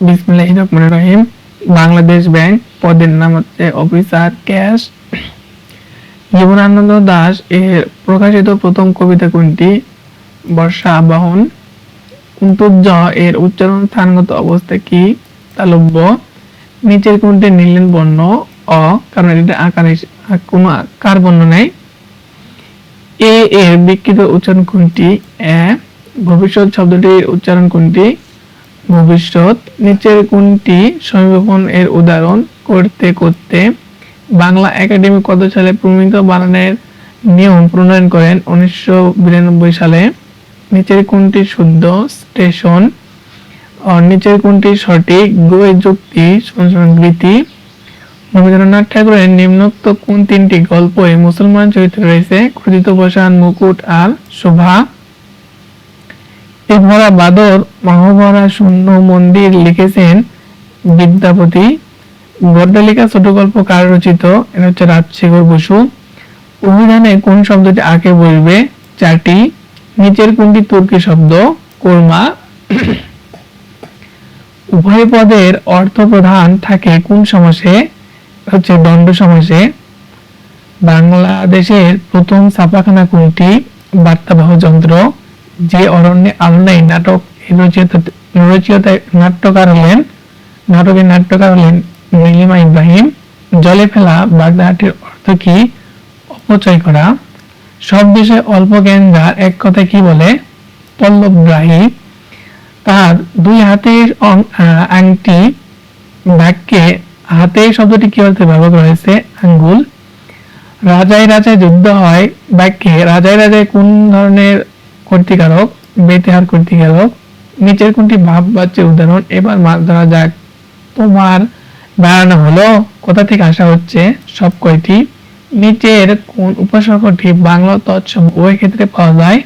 বিসমিল্লাহির রহমানির রহিম। বাংলাদেশ ব্যাংক পদের নাম হচ্ছে অফিসার ক্যাশ। জীবনানন্দ দাস এর প্রকাশিত প্রথম কবিতা কোনটি? বর্ষা আবাহন। কুন্তুজ এর উচ্চারণ স্থানগত অবস্থা কি? তালব্য। নিচের কোনটি নীলেন বর্ণ? অ, কারণ এটা আকারে কোনো কার বর্ণ নেই। এ এর বিকৃত উচ্চারণ কোনটি? এ, ভবিষ্যৎ শব্দটির উচ্চারণ কোনটি? ভবিষ্যৎ। নিচের কোনটি সমীকরণ এর উদাহরণ করতে করতে বাংলা একাডেমি কত সালে প্রমিত বানানের নিয়ম প্রণয়ন করেন? উনিশশো বিরানব্বই সালে। নিচের কোনটি শুদ্ধ, স্টেশন। নিচের কোনটি সঠিক দুই যুক্তি সংস্কৃতি রবীন্দ্রনাথ ঠাকুরের নিম্নোক্ত কোন তিনটি গল্পে মুসলমান চরিত্র রয়েছে। ক্ষুদিত বসান মুকুট আর শোভা। ভরা বাদর মহাভরা শূন্য মন্দির লিখেছেন বিদ্যাপতি। গদ্যালিকা ছোট গল্প কার রচিত? এটা হচ্ছে রাজশেখর বসু। অভিধানে কোন শব্দটি আগে বসবে চারটি। নিচের কোনটি তুর্কি শব্দ? কোরমা। উভয় পদের অর্থ প্রধান থাকে কোন সমাসে? হচ্ছে দণ্ড সমাসে। বাংলাদেশের প্রথম ছাপাখানা কোনটি? বার্তাবাহ যন্ত্র যে অরণ্যে আলনাই নাটক এর রচয়িতা রচয়িতা নাট্যকার হলেন নাটকের নাট্যকার হলেন নীলিমা ইব্রাহিম, জলে ফেলা বাগদাহাটির অর্থ কি? অপচয় করা। সব বিষয়ে অল্প জ্ঞান যার এক কথা কি বলে? পল্লবগ্রাহী তার দুই হাতের আংটি বাক্যে হাতে শব্দটি কি অর্থে ব্যবহার হয়েছে আঙ্গুল। রাজায় রাজায় যুদ্ধ হয় বাক্যে। রাজায় রাজায় কোন ধরনের কর্তৃকারক বেতেহার কর্তৃকারক নিচের কোনটি ভাব বাচ্চের উদাহরণ, এবার মাছ ধরা যাক। তোমার বেড়ানো হলো, কোথা থেকে আসা হচ্ছে? সব কয়টি? নিচের কোন উপসর্গটি বাংলা তৎসম উভয় ক্ষেত্রে পাওয়া যায়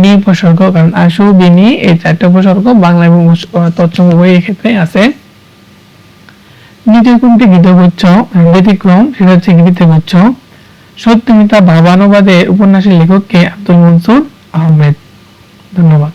নি উপসর্গ, কারণ আশু বিনি, এই চারটে উপসর্গ বাংলা এবং তৎসম উভয় ক্ষেত্রে আছে। নিচের কোনটি গীতগুচ্ছ, ব্যতিক্রম, সেটা হচ্ছে গীতগুচ্ছ সত্যমিতা ভাবানুবাদের উপন্যাসের লেখককে আব্দুল মনসুর আহমেদ ধন্যবাদ।